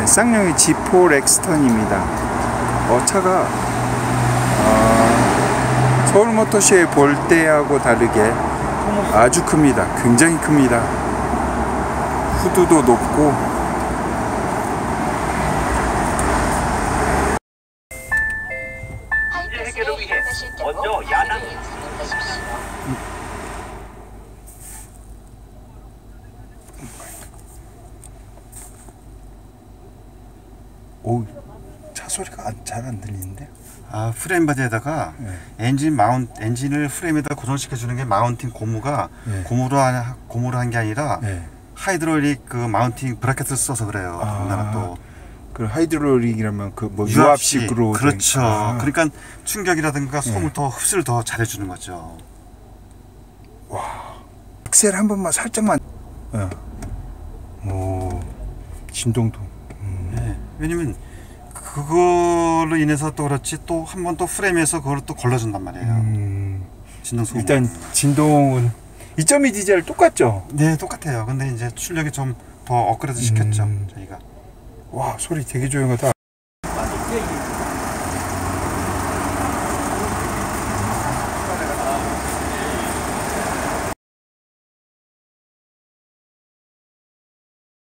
네, 쌍용의 G4 렉스턴입니다. 어, 차가 아, 서울모터쇼에 볼 때하고 다르게 아주 큽니다. 굉장히 큽니다. 후드도 높고 먼저 야당 오, 차 소리가 잘 안 들리는데? 아 프레임 바디에다가 네. 엔진 마운 엔진을 프레임에다 고정시켜 주는 게 마운팅 고무가 네. 고무로 한 고무로 한 게 아니라 네. 하이드롤릭 그 마운팅 브라켓을 써서 그래요. 아. 더군다나 또그 하이드롤릭이라면 그뭐 유압식 유압식으로 된- 그렇죠. 아, 그러니까 충격이라든가 소음을 네. 더 흡수를 더 잘해 주는 거죠. 엑셀 한 번만 살짝만. 어. 오, 진동도. 네. 왜냐면 그걸로 인해서 또 그렇지 또 한 번 또 프레임에서 그걸 또 걸러준단 말이에요. 음, 진동 소음. 일단 진동은 2.2 디젤 똑같죠? 네 똑같아요. 근데 이제 출력이 좀 더 업그레이드 시켰죠 음. 저희가. 와 소리 되게 조용하다.